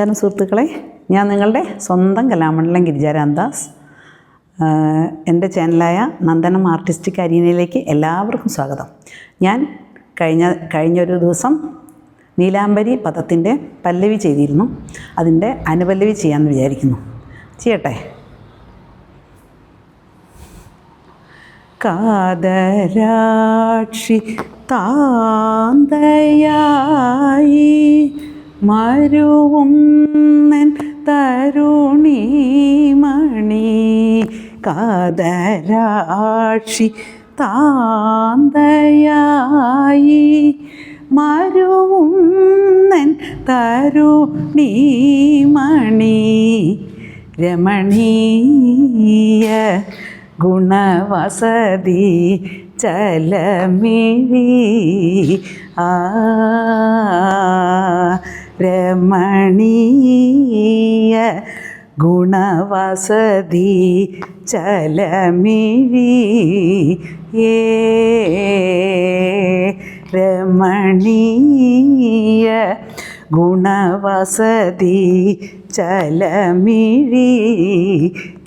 നമസ്കാരം സുഹൃത്തുക്കളെ. ഞാൻ നിങ്ങളുടെ സ്വന്തം കലാമണ്ഡലം ഗിരിജാരാം ദാസ്. എന്റെ ചാനലായ നന്ദനം ആർട്ടിസ്റ്റിക് അരീനയിലേക്ക് എല്ലാവർക്കും സ്വാഗതം. ഞാൻ കഴിഞ്ഞ കഴിഞ്ഞൊരു ദിവസം നീലാംബരി പദത്തിന്റെ പല്ലവി ചെയ്തിരുന്നു. അതിന്റെ അനുപല്ലവി ചെയ്യാമെന്ന് വിചാരിക്കുന്നു. ചെയ്യട്ടെ? കാതരാക്ഷി താന്തയായി മരുവുന്നൻ തരുണീമണി കാതരാക്ഷി താന്തയായി. മരുവുന്നൻ തരുണീമണി രമണീയ ഗുണവസതി ചലമിഴി. ആ രമണീയ ഗുണവസതി ചലമിഴി. രമണീയ ഗുണവസതി ചലമിഴി.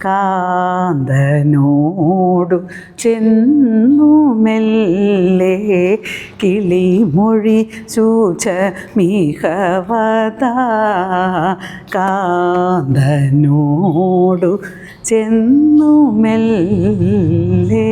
കാന്തനോടു ചെന്നു മെല്ലെ കിളിമൊഴി സൂച മിഹവത കാന്തനോടു ചെന്നു മെല്ലെ